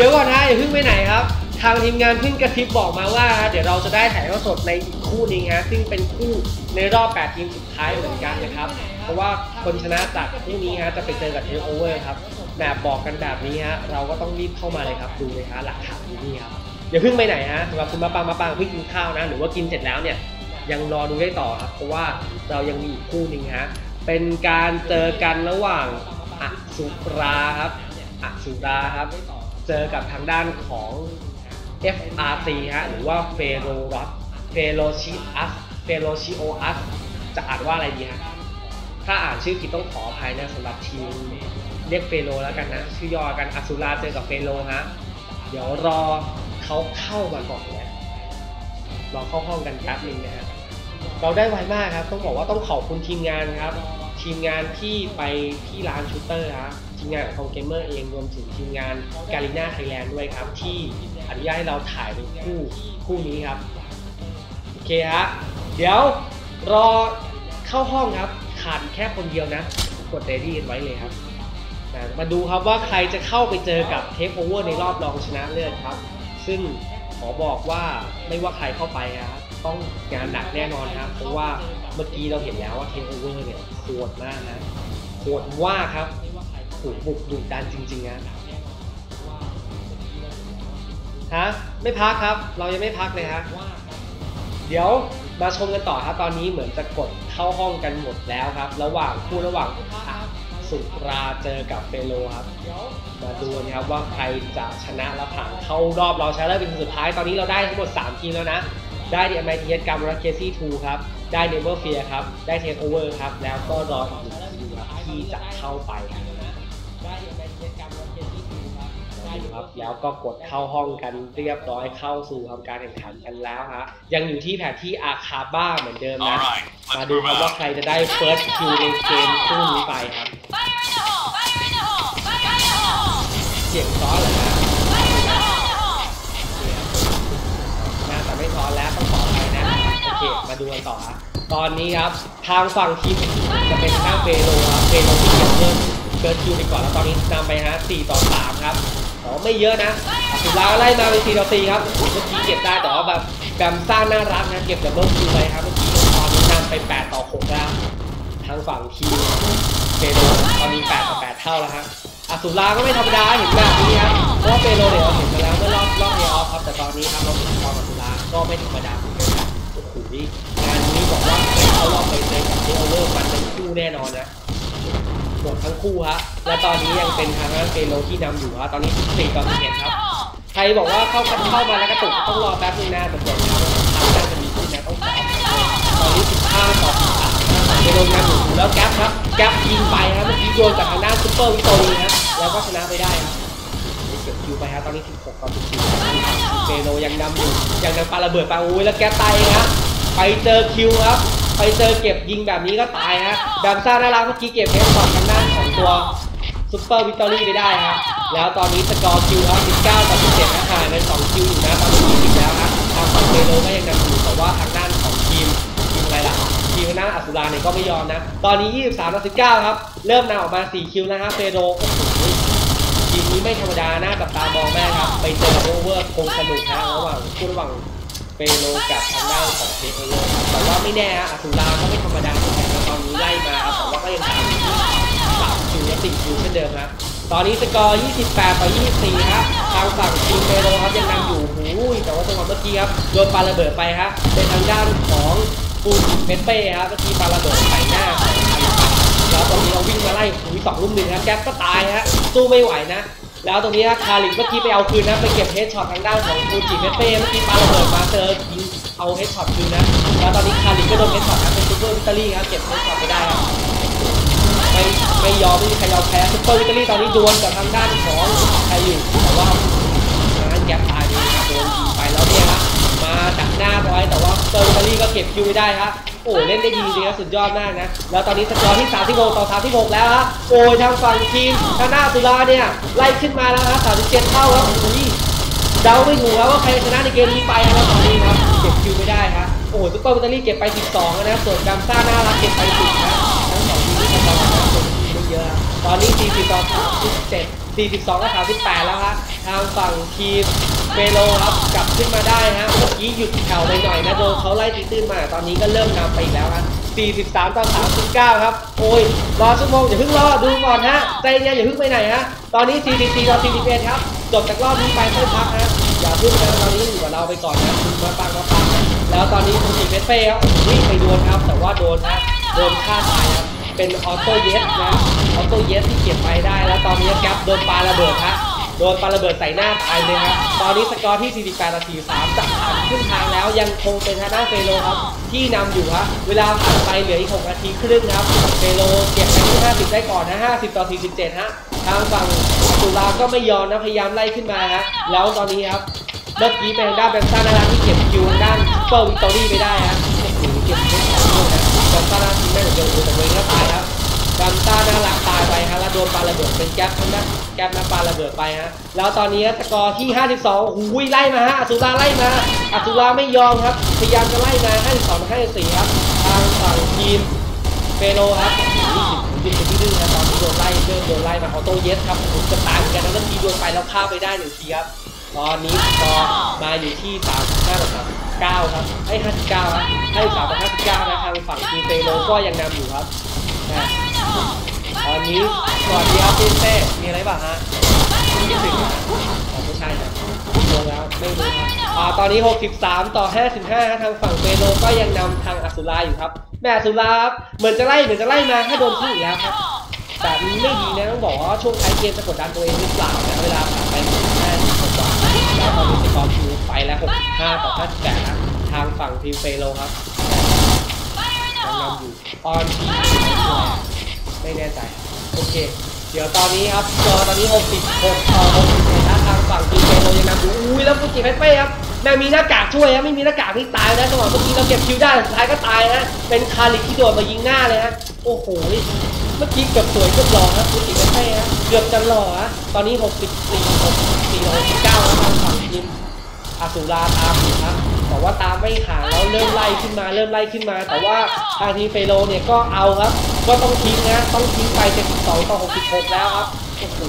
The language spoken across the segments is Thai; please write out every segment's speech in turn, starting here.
ดี๋ยวก่อนนะอย่าเพิ่งไปไหนครับ ทางทีมงานเพิ่งกระซิบบอกมาว่า เดี๋ยวเราจะได้ถ่ายทอดสดในอีกคู่นึงฮะซึ่งเป็นคู่ในรอบ 8 ทีมสุดท้ายเหมือนกันนะครับ เพราะว่าคนชนะจากคู่นี้ฮะจะไปเจอกับเทโอเวอร์ครับแบบบอกกันแบบนี้ฮะเราก็ต้องรีบเข้ามาเลยครับดูเลยฮะหลักฐานอยู่นี่ครับอย่าเพิ่งไปไหนฮะสำหรับคุณมาปังมาปังเพิ่งกินข้าวนะ หรือว่ากินเสร็จแล้วเนี่ยยังรอดูได้ต่อครับ เพราะว่าเรายังมีอีกคู่หนึ่งฮะเป็นการเจอกันระหว่างอสุราครับอสุราครับ เจอกับทางด้านของ FRC ฮะหรือว่าเฟโรรัสเฟโรชิอัสเฟโรชิโออัสจะอ่านว่าอะไรดีฮะถ้าอ่านชื่อผิดต้องขออภัยนะสำหรับทีมเรียกเฟโรแล้วกันนะชื่อย่อกันอสุราเจอกับเฟโรฮะเดี๋ยวรอเขาเข้ามาก่อนนะรอเข้าห้องกันแป๊บนึงนะฮะเราได้ไวมากครับ ต้องบอกว่าต้องขอบคุณทีมงานครับ ทีมงานที่ไปที่ร้านชูเตอร์ครับ ทีมงานของคอมเกมเมอร์เองรวมถึงทีมงานการีนาไทยแลนด์ด้วยครับ ที่อนุญาตให้เราถ่ายเป็นคู่คู่นี้ครับ โอเคฮะเดี๋ยวรอเข้าห้องครับขาดแค่คนเดียวนะ กดเรดี้ไว้เลยครับมาดูครับว่าใครจะเข้าไปเจอกับเทปโอเวอร์ในรอบรองชนะเลิศครับ ซึ่งขอบอกว่าไม่ว่าใครเข้าไปครับต้องงานหนักแน่นอนครับ เพราะว่าเมื่อกี้เราเห็นแล้วว่าเทปโอเวอร์เนี่ยโหดมากนะโหดว่าครับ ถูกบุกดุดันจริงๆนะฮะไม่พักครับ เรายังไม่พักเลยฮะเดี๋ยวมาชมกันต่อครับตอนนี้เหมือนจะกดเข้าห้องกันหมดแล้วครับ ระหว่างคู่ระหว่างสุราเจอกับเฟโลครับ มาดูนะครับว่าใครจะชนะและผ่านเข้ารอบรองชนะเลิศเป็นคนสุดท้ายตอนนี้เราได้ทั้งหมด 3 ทีมแล้วนะ ได้ดี MITS กัมรัสเคซี่2ครับ ได้เนเวอร์เฟียครับ ได้เทคโอเวอร์ครับ แล้วก็รออีกหนึ่งทีมที่จะเข้าไปครับ ครับดูครับ แล้วก็กดเข้าห้องกันเรียบร้อยเข้าสู่ทำการแข่งขันกันแล้วฮะ ยังอยู่ที่แผนที่อาคาบ้าเหมือนเดิมนะ Alright, มา let's ดู move ครับว่า out. ใครจะได้ first kill ในเกมคู่นี้ไปครับ Fire in the hole! Fire in the hole! Fire in the hole! เสียงซ้อนเหรอฮะ Fire in the hole! น่าจะไม่ซ้อนแล้วต้องขอไปนะ โอเค มาดูกันต่อครับตอนนี้ครับ ทางฝั่งทีมจะเป็นทางเฟโรครับเฟโรที่เก็บเริ่มเกิร์คิวไปก่อนแล้วตอนนี้นำไปฮะ4ต่อ3ครับ แต่ว่าไม่เยอะนะสุดแล้วไล่มาเป็น4ต่อ4ครับเมื่อกี้เก็บได้แต่ว่าแบบแบมซ่าน่ารักนะเก็บดับเบิลคิวไปครับเมื่อกี้ตอนนี้นำไป8ต่อ6แล้วทางฝั่งทีมเฟโรตอนนี้8ต่อ8เท่าแล้วฮะอสุราก็ไม่ธรรมดาเห็นแบบนี้ครับเพราะเฟโรเนี่ยเราเห็นมาแล้วเมื่อรอบรอบเดียวครับแต่ตอนนี้ครับเราเห็นความอสุราก็ไม่ธรรมดาเหมือนกันโอ้โหงานนี้บอกว่าเข้ารอบไปเจอกับเทโอเลอร์มันเป็นคู่แน่นอนนะ หมดทั้งคู่ฮะ และตอนนี้ยังเป็นทางด้านเฟโรที่นำอยู่ฮะ ตอนนี้14ต่อ11ครับ ใครบอกว่าเข้าเข้ามาแล้วกระตุกต้องรอแป๊บนึงนะแต่บอกนะว่าทางด้านจะมีขึ้นนะต้องตอนนี้15ต่อ13เฟโรนำอยู่แล้วแก๊ปครับ แก๊ปยิงไปครับเมื่อกี้โยนจากทางด้านซุปเปอร์วิโตรีนะแล้วก็ชนะไปได้ครับเก็บคิวไปครับตอนนี้ 16ต่อ14เฟโนยังนำอยู่ยังนำปาระเบิดปโอ้ยแล้วแกตายนะไปเจอคิวครับ ไปเจอเก็บยิงแบบนี้ก็ตายฮะแบมซ่าน่ารักเมื่อกี้เก็บเฮดช็อตทางด้านของตัวซุปเปอร์วิกตอรี่ไปได้ครับแล้วตอนนี้สกอร์คิวครับ19ต่อ17นะห่างกัน2คิวอยู่นะตอนนี้20แล้วครับทางฝั่งเฟโนก็ยังนำอยู่แต่ว่าทางด้านของทีมทีมอะไรล่ะทีมหน้าอัสุราเนี่ยก็ไม่ยอมนะ ตอนนี้ 23ต่อ19ครับ เริ่มนำออกมา 4 คิวนะฮะเฟโนโอ้โหทีมนี้ไม่ธรรมดานะกับตามองแม่ครับ ไปเจอโอเวอร์คงสนุกนะระหว่างคู่ระหว่าง เปโลกับทางด้านของเทโอเวอร์ครับแต่ว่าไม่แน่ฮะอสุราก็ไม่ธรรมดาเหมือนกันตอนนี้ไล่มาแต่ว่าก็ยังตามอยู่ที่สามคิวและสี่คิวเช่นเดิมครับตอนนี้สกอร์ 28 ต่อ 24 ครับ ทางฝั่งทีมเปโลครับยังนำอยู่หูยแต่ว่าจังหวะเมื่อกี้ครับโดนปาระเบิดไปครับเป็นทางด้านของปูนเปเป้ครับเมื่อกี้ปาระเบิดใส่หน้าของไอ้ปัดแล้วตรงนี้เราวิ่งมาไล่หูยสองลุ่มหนึ่งครับแก๊ปก็ตายฮะสู้ไม่ไหวนะ แล้วตรงนี้ฮะคาริกเมื่อกี้ไปเอาคืนนะไปเก็บเฮดช็อตทางด้านของฟูจิเมเป้เมื่อกี้ปาระเบิดมาเจอยิงเอาเฮดช็อตคืนนะแล้วตอนนี้คาริกก็โดนเฮดช็อตนะเป็นซูเปอร์วิตารี่ครับเก็บเฮดช็อตไม่ได้ครับไม่ไม่ยอมไม่มีใครยอมแพ้ซูเปอร์วิตารี่ตอนนี้ดวลกับทางด้านของใครอยู่แต่ว่าทางด้านแก๊ปตายดีโดนยิงไปแล้วเนี่ยฮะมาดักหน้าไว้แต่ว่าซูเปอร์วิตารี่ก็เก็บคิวไม่ได้ครับ อ้เล่นได้ดีจริงครับสุดยอดมากนะ แล้วตอนนี้สกอร์ที่36ต่อ36แล้วฮะโอ้ยทางฝั่งทีมทางหน้าสุราเนี่ยไล่ขึ้นมาแล้วครับ37เท่าครับโอ้ยเดาไม่ถูกครับว่าใครชนะในเกมนี้ไปนะครับตอนนี้ครับเก็บคิวไม่ได้ครับโอ้ยซุปเปอร์แบตเตอรี่เก็บไป 12แล้วนะครับส่วนกัมซ่าน่ารักเก็บไป10นะทั้งสองทีมที่ทำงานส่วนทีมไม่เยอะตอนนี้40ต่อ37 42กับ38แล้วฮะทางฝั่งทีม เฟโลครับกลับขึ้นมาได้ฮะเมื่อกี้หยุดแถวไปหน่อยนะโดนเขาไล่ตีตื้นมาตอนนี้ก็เริ่มนำไปอีกแล้วฮะ43ต่อ39 ครับ โอ้ย รอชั่วโมงอย่าเพิ่งรอ ดูก่อนฮะ ใจเย็นอย่าเพิ่งไปไหนฮะ ตอนนี้ 44ต่อ41 ครับ จบจากรอบนี้ไปค่อยพักฮะ อย่าเพิ่งนะตอนนี้อยู่กับเราไปก่อนนะคุณมาปังมาปังแล้วตอนนี้คุณสีเฟสเฟ่ครับวิ่งไปโดนครับ แต่ว่าโดนนะ โดนฆ่าตายครับ เป็นออโต้เยสนะ ออโต้เยสที่เก็บไปได้ แล้วตอนนี้แก๊ปโดนปาระเบิดฮะ โดนปาระเบิดใส่หน้าตายเลยครับ ตอนนี้สกอร์ที่ 48ต่อ43จะผ่านครึ่งทางแล้วยังคงเป็นทางด้านเฟโลครับ ที่นำอยู่ฮะเวลาผ่านไปเหลืออีก 6 นาทีครึ่งครับ เฟโลเก็บไปที่ 50 ได้ก่อนนะ 50 ต่อ 47 ฮะ ทางฝั่งสุราก็ไม่ยอมนะ พยายามไล่ขึ้นมาฮะ แล้วตอนนี้ครับ เมื่อกี้เป็นด้านแบงซ่านาราที่เก็บคิวด้านเปอร์วิตอรี่ไปได้ฮะโอ้โหเก็บได้สองลูกนะแบงซ่านาราทีไม่เหมือนเดิมแต่ตัวเองก็ตายครับ แบมต้าน่ารักตายไปฮะแล้วโดนปาระเบิดเป็นแก๊ปทางด้านแก๊ปนะปาระเบิดไปฮะแล้วตอนนี้สกอร์ที่ 52โอ้โหไล่มาฮะอสุราไล่มาอสุราไม่ยอมครับพยายามจะไล่มา52ต่อ54ครับทางฝั่งทีมเฟโลครับ20ดิบที่ดื้อนะตอนนี้โดนไล่เริ่มโดนไล่มาออโต้เยสครับผมจะตายเหมือนกันนะเมื่อกี้โดนไปแล้วฆ่าไปได้หนึ่งทีครับตอนนี้สกอร์มาอยู่ที่35ต่อ39ครับไอ้59ครับ53ต่อ59นะทางฝั่งทีมเฟโลก็ยังนำอยู่ครับนะ ตอนนี้สวัสดีครับพี่เต้มีอะไรบ้างฮะคิดถึงไม่ใช่นะลงแล้วไม่รู้อ่าตอนนี้ 63 ต่อ 55ครับทางฝั่งเปโลก็ยังนำทางอสุราอยู่ครับ แม่อสุราเหมือนจะไล่เหมือนจะไล่มาถ้โดนทิ้งอีกแล้วครับแต่นี้ไม่ดีนะต้องบอกว่าช่วงท้ายเกมจะกดดันตัวเองหรือเปล่านะเวลาผ่านไป5นาทีกว่าแล้วตอนนี้สกอร์คิวไปแล้ว 65 ต่อ 58นะทางฝั่งทีมเปโลครับยังนำอยู่ตอนที่ ไม่แน่ใจ โอเค เดี๋ยวตอนนี้ครับจอตอนนี้ 66ต่อ61นะทางฝั่งทีเปโลยังนำอยู่อุ้ยแล้วฟุจิเปเป้ครับแม่มีหน้ากากช่วยครับไม่มีหน้ากากที่ตายนะจังหวะเมื่อกี้เราเก็บคิวได้สุดท้ายก็ตายนะเป็นคาริกที่โดดมายิงหน้าเลยฮะโอ้โหเมื่อกี้เกือบสวยเกือบหล่อครับฟุจิเปเป้ฮะเกือบจะหล่อฮะตอนนี้ 64 64 69แล้วทางฝั่งทีมอาสุราตามอยู่ครับแต่ว่าตามไม่ห่างแล้วเริ่มไล่ขึ้นมาเริ่มไล่ขึ้นมา แต่ว่าทางทีเฟโลเนี่ยก็เอาครับ ก็ต้องทิ้งนะ ต้องทิ้งไป72ต่อ66 แล้วครับโอ้โห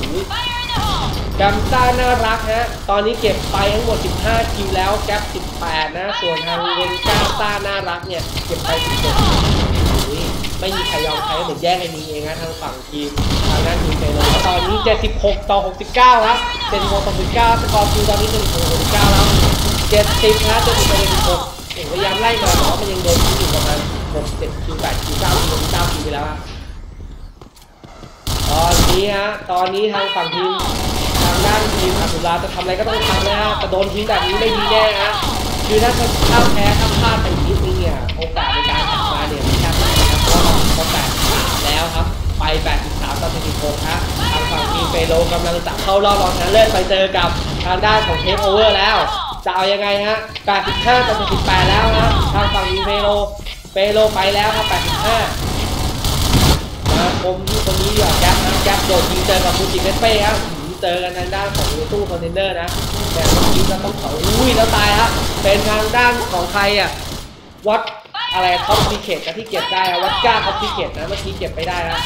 แกมซ่าน่ารักฮะ ตอนนี้เก็บไปทั้งหมด 15 คิวแล้ว แก๊ป 18 นะ ส่วนทางเวนก้าซ่าน่ารักเนี่ย เก็บไป17อุ๊ยไม่มีใครยอมใครเหมือนแย่งไอ้นี้เองนะทางฝั่งทีม ทางด้านทีมเฟโลตอนนี้ 76 ต่อ 69 ครับ76ต่อ69สกอร์คิวตอนนี้76ต่อ69 แล้ว 70นะ70ไป76เห็นพยายามไล่มาแต่ว่ามันยังโดนคิวอยู่ประมาณ 6 7คิว8คิว9คิว9คิวไปแล้วฮะตอนนี้ฮะตอนนี้ทางฝั่งทีมทางด้านทีมอาสุราจะทำอะไรก็ต้องทำนะฮะแต่โดนทิ้งแบบนี้ไม่ดีแน่ฮะคือถ้าถ้าแพ้ถ้าพลาดไปนิดนึงเนี่ยโอกาสในการกลับมาเนี่ยมันแทบไม่มีนะครับเพราะว่าเขาแปดสามแล้วครับ ไป83ต่อ46ฮะทางฝั่งทีมเปโลกำลังจะเข้ารอบรองชนะเลิศไปเจอกับทางด้านของเทปโอเวอร์แล้วจะเอายังไงฮะ 85ต่อ78แล้วนะ ทางฝั่งทีเปโล เปโลไปแล้วครับ85มาคมที่คนนี้ดีกว่าแก๊ปนะแก๊ปโดดยิงเจอกับฟูจิเมเป้ครับเจอกันทางด้านของตู้คอนเทนเนอร์นะ แต่เมื่อกี้เราต้องเขาอุ้ยแล้วตายฮะเป็นทางด้านของใครอะวัดอะไรท็อปซีเคทนะที่เก็บได้อะวัดก้าท็อปซีเคทนะเมื่อกี้เก็บไปได้นะ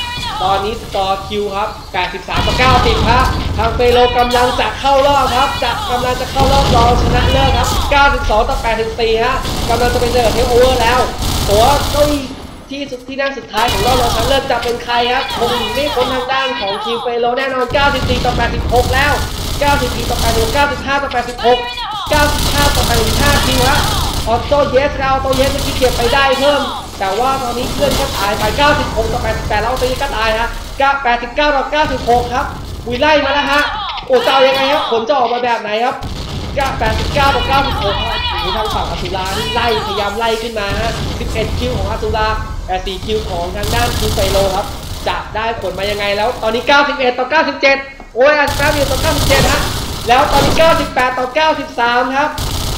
ตอนนี้สกอร์คิวครับ83ต่อ90ครับทางเฟโลกำลังจะเข้ารอบครับจะกำลังจะเข้ารอบรองชนะเลิศครับ92ต่อ84ฮะกำลังจะไปเจอเทปโอเวอร์แล้ว ตัวเก้าอี้ที่สุดที่นั่งสุดท้ายของรอบรองชนะเลิศจะเป็นใครครับคงนีไม่พ้นทางด้านของทีมเฟโลแน่นอน 94 ต่อ 86 แล้ว 94 ต่อ 86 95 ต่อ 86 95 ต่อ 85คิวฮะออโต้เยสครับออโต้เยสเมื่อกี้เก็บไปได้เพิ่ม แต่ว่าตอนนี้เพื่อนก็ตายไป 96 ต่อ 88 แล้วออโต้เยสก็ตายฮะ89 ต่อ 96 ครับวิไล่มาแล้วฮะ โอ้เจะเอายังไงครับ ผลจะออกมาแบบไหนครับ89 ต่อ 96ครับ มีทางฝั่งอสุรานี่ไล่พยายามไล่ขึ้นมาฮะ 11 คิวของอสุราแต่4คิวของทางด้านคิวไซโลครับ จะได้ผลมายังไงแล้ว ตอนนี้ 91 ต่อ 97 โอ้ย91ต่อ 97ฮะ แล้วตอนนี้ 98 ต่อ 93 ครับ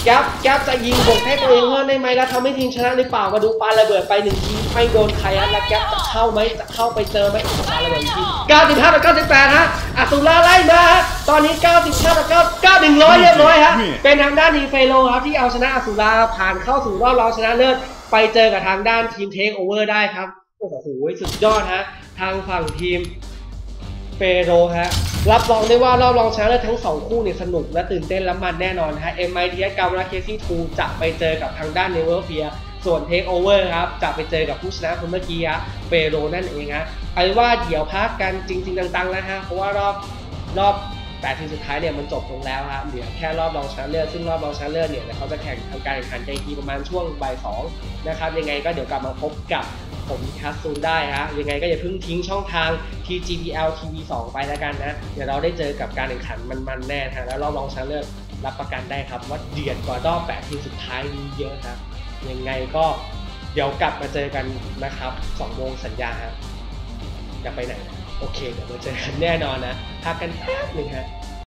แก๊ปแก๊ปจะยิงบวกให้ตัวเองเพิ่มได้ไหมแล้วทำให้ทีมชนะหรือเปล่ามาดูปาระเบิดไปหนึ่งทีไม่โดนใครฮะแล้วแก๊ปจะเข้าไหมจะเข้าไปเจอไหมปาระเบิดอีกที95ต่อ98ฮะอสุราไล่มาฮะตอนนี้ 95ต่อ9 9 100เรียบร้อยฮะเป็นทางด้านทีมเฟโลครับที่เอาชนะอสุราผ่านเข้าสู่รอบรองชนะเลิศไปเจอกับทางด้านทีมเทคโอเวอร์ได้ครับโอ้โหสุดยอดฮะทางฝั่งทีม เปโรฮะรับรองได้ว่ารอบรองชนะเลิศทั้งสองคู่เนี่ยสนุกและตื่นเต้นและมันแน่นอนฮะ MITS กามาเคซี่ทูจะไปเจอกับทางด้านเนเวอร์เฟียส่วนเทคโอเวอร์ครับจะไปเจอกับผู้ชนะคนเมื่อกี้ฮะเปโรนั่นเองฮะเอาว่าเดี๋ยวพักกันจริง ๆตังๆแล้วฮะเพราะว่ารอบรอบแปดทีมสุดท้ายเนี่ยมันจบลงแล้วครับเหลือแค่รอบรองชนะเลิศซึ่งรอบรองชนะเลิศเนี่ยเขาจะแข่งทำการแข่งขันในทีประมาณช่วงบ่ายสองนะครับยังไงก็เดี๋ยวกลับมาพบกับ ผมคัสซูนได้ฮะยังไงก็อย่าเพิ่งทิ้งช่องทาง TGPL TV 2 ไปแล้วกันนะ เดี๋ยวเราได้เจอกับการแข่งขันมันๆแน่ฮะแล้วรอบรองชนะเลิศรับประกันได้ครับ ว่าเดือดกว่ารอบแปดทีมสุดท้ายนี้เยอะครับยังไงก็เดี๋ยวกลับมาเจอกันนะครับสองโมงสัญญาฮะอย่าไปไหน โอเค เดี๋ยวมาเจอกันแน่นอนนะพักกันแป๊บหนึงฮะ